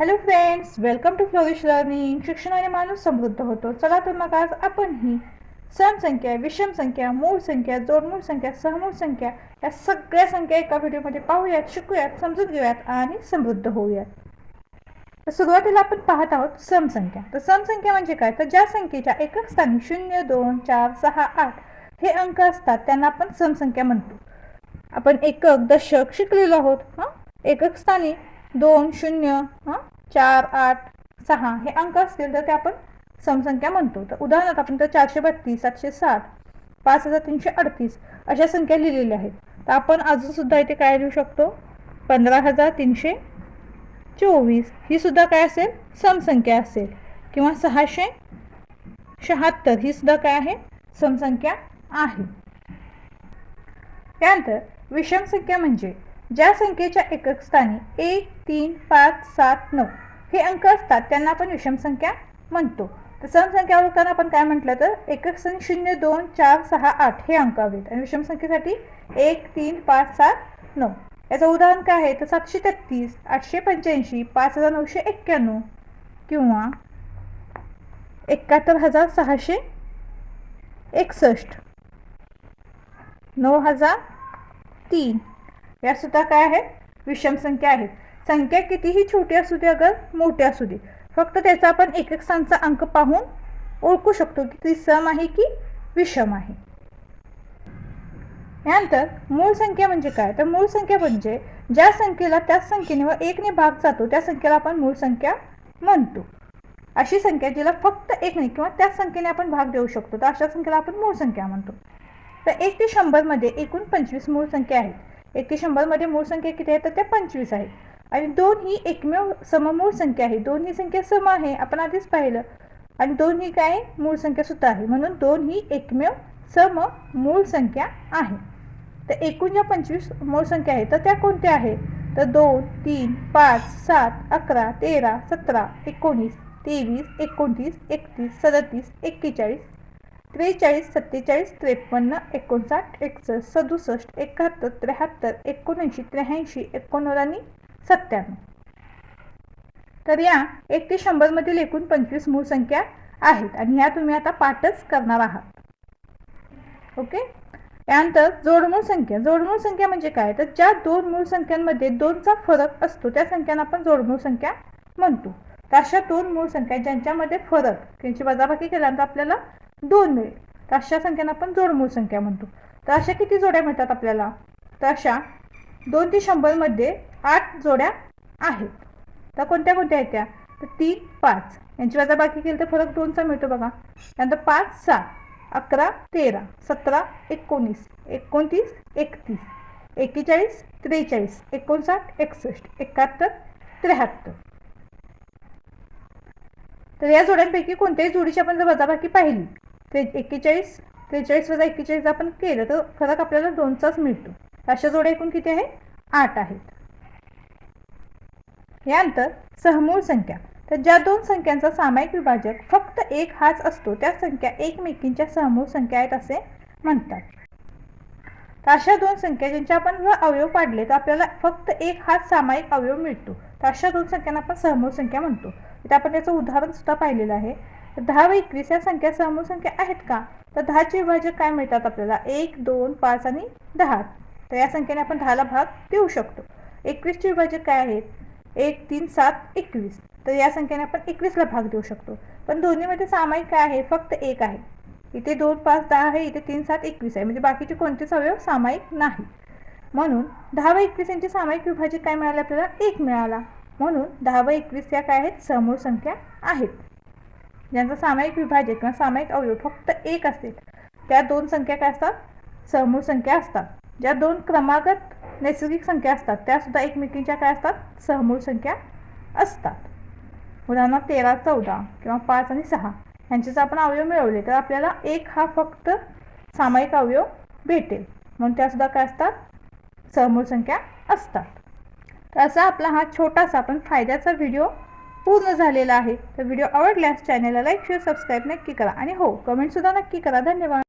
Hello friends welcome to flourish learning शिक्षणाने माणूस समृद्ध होतो. चला तर मग आज आपण ही सम संख्या विषम संख्या मूळ संख्या जोडमूळ संख्या सहमूळ संख्या या सगळ्या संख्या एका व्हिडिओमध्ये पाहूयात शिकूयात समजून घेऊयात आणि समृद्ध होऊयात. तर सुरुवातीला आपण पाहत आहोत समसंख्या. तर समसंख्या म्हणजे काय? तर ज्या संख्येच्या एकक स्थानी शून्य दोन चार सहा आठ हे अंक असतात त्यांना आपण समसंख्या म्हणतो. आपण एकक दशक शिकलेलो आहोत हां? एकक स्थानी दोन शून्य हां चार आठ सहा हे अंक असतील तर ते आपण समसंख्या म्हणतो. तर उदाहरणार्थ आपण तर चारशे बत्तीस सातशे साठ पाच हजार तीनशे अडतीस अशा संख्या लिहिलेल्या आहेत. तर आपण अजूनसुद्धा इथे काय लिहू शकतो? पंधरा हजार तीनशे चोवीस. ही सुद्धा काय असेल? समसंख्या असेल. किंवा सहाशे शहात्तर. ही सुद्धा काय आहे? समसंख्या आहे. त्यानंतर विषम संख्या म्हणजे ज्या संख्येच्या एकक स्थानी एक तीन पाच सात नऊ हे अंक असतात त्यांना आपण विषम संख्या म्हणतो. तर समसंख्या ओळखताना आपण काय म्हटलं तर एकक स्थानी शून्य दोन चार सहा आठ हे अंक हवेत. आणि विषम संख्येसाठी एक तीन पाच सात नऊ. याचं उदाहरण काय आहे? तर सातशे तेहतीस आठशे पंच्याऐंशी पाच हजार नऊशे एक्क्याण्णव किंवा एकाहत्तर हजार सहाशे एकसष्ट. नऊ हजार तीन. या सुद्धा काय आहेत विषम संख्या आहेत संख्या कितीही छोटी असू दे अगर मोठी असू दे. फक्त त्याचा आपण एक एक स्थानचा अंक पाहून ओळखू शकतो की ती सम आहे की विषम आहे. यानंतर मूळ संख्या म्हणजे काय? तर मूळ संख्या म्हणजे ज्या संख्येला त्याच संख्येने व एकने भाग जातो त्या संख्येला आपण मूळ संख्या म्हणतो. अशी संख्या जिला फक्त एकने किंवा त्याच संख्येने आपण भाग देऊ शकतो तर अशा संख्येला आपण मूळ संख्या म्हणतो. तर एक ते शंभरमध्ये एकूण पंचवीस मूळ संख्या आहेत. एक ते शंभरमध्ये मूळ संख्या किती आहेत तर त्या पंचवीस आहेत आणि दोन ही एकमेव सममूळ संख्या आहे. दोन ही संख्या सम आहे. आपण आधीच पाहिलं. आणि दोन ही काय? मूळ संख्या सुद्धा आहे. म्हणून दोन ही एकमेव सम मूळ संख्या आहे. तर एकूण ज्या पंचवीस मूळ संख्या आहेत तर त्या कोणत्या आहेत? तर दोन तीन पाच सात अकरा तेरा सतरा एकोणीस तेवीस एकोणतीस एकतीस सदतीस एक्केचाळीस त्रेचाळीस सत्तेचाळीस त्रेपन्न एकोणसाठ एकसष्ट सदुसष्ट एकाहत्तर त्र्याहत्तर एकोणऐंशी त्र्याऐंशी एकोणनव्वद आणि सत्त्याण्णव. तर या एक ते शंभरमधील एकूण पंचवीस मूळ संख्या आहेत आणि ह्या तुम्ही आता पाठच करणार आहात. ओके? यानंतर जोडमूळ संख्या. जोडमूळ संख्या म्हणजे काय? तर ज्या दोन मूळ संख्यांमध्ये दोनचा फरक असतो त्या संख्यांना आपण जोडमूळ संख्या म्हणतो. तर अशा दोन मूळ संख्या ज्यांच्यामध्ये फरक त्यांची वजाबाकी केल्यानंतर आपल्याला दोन मिळेल. तर अशा संख्यांना आपण जोडमूळ संख्या म्हणतो. तर अशा किती जोड्या मिळतात आपल्याला? तर अशा दोन ते शंभरमध्ये आठ जोड्या आहेत. तर कोणत्या कोणत्या आहेत त्या? तर तीन पाच. यांची वजाबाकी केली तर फरक दोनचा मिळतो बघा. त्यानंतर पाच सात अकरा तेरा सतरा एकोणीस एकोणतीस एकतीस एक्केचाळीस त्रेचाळीस एकोणसाठ एकसष्ट एकाहत्तर त्र्याहत्तर. तर या जोड्यांपैकी कोणत्याही जोडीची आपण जर वजाबाकी पाहिली ते एक्केचाळीस त्रेचाळीस वजा एक्केचाळीस आपण केलं तर फरक आपल्याला दोनचाच मिळतो. अशा जोड्या एकूण किती आहे आठ आहेत. यानंतर सहमूळ संख्या. तर ज्या दोन संख्यांचा सामायिक विभाजक फक्त एक हाच असतो त्या संख्या एकमेकींच्या सहमूळ संख्या आहेत असे म्हणतात. तर अशा दोन संख्या ज्यांच्या आपण जर अवयव पाडले तर आपल्याला फक्त एक हाच सामायिक अवयव मिळतो. तर अशा दोन संख्यांना आपण सहमूळ संख्या म्हणतो. तर आपण त्याचं उदाहरण सुद्धा पाहिलेलं आहे. दहा व एकवीस या संख्या समूह संख्या आहेत का? तर दहाचे विभाजक काय मिळतात आपल्याला? एक दोन पाच आणि दहा. तर या संख्येने आपण दहाला भाग देऊ शकतो. एकवीसचे विभाजक काय आहेत एक तीन सात एकवीस. तर या संख्येने आपण एकवीसला भाग देऊ शकतो. पण दोन्हीमध्ये सामायिक काय आहे? फक्त एक आहे. इथे दोन पाच दहा आहे इथे तीन सात एकवीस आहे. म्हणजे बाकीचे कोणतेच अवयव सामायिक नाही. म्हणून दहा व एकवीस यांचे सामायिक विभाजक काय मिळाले आपल्याला? एक मिळाला. म्हणून दहा व एकवीस या काय आहेत? समूळ संख्या आहेत. ज्यांचा सामायिक विभाजक किंवा सामायिक अवयव फक्त एक असतील त्या दोन संख्या काय असतात? समूळ संख्या असतात. ज्या दोन क्रमागत नैसर्गिक संख्या असतात त्या सुद्धा एकमेकींच्या काय असतात? सहमूळ संख्या असतात. उदाहरणार्थ तेरा चौदा किंवा पाच आणि सहा यांचे जर आपण अवयव मिळवले तर आपल्याला एक हा फक्त सामायिक अवयव भेटेल. म्हणून त्यासुद्धा काय असतात? सहमूळ संख्या असतात. तर असा आपला हा छोटासा पण फायद्याचा व्हिडिओ पूर्ण झालेला आहे. तर व्हिडिओ आवडल्यास चॅनलला लाईक शेअर सबस्क्राईब नक्की करा. आणि हो कमेंटसुद्धा नक्की करा. धन्यवाद.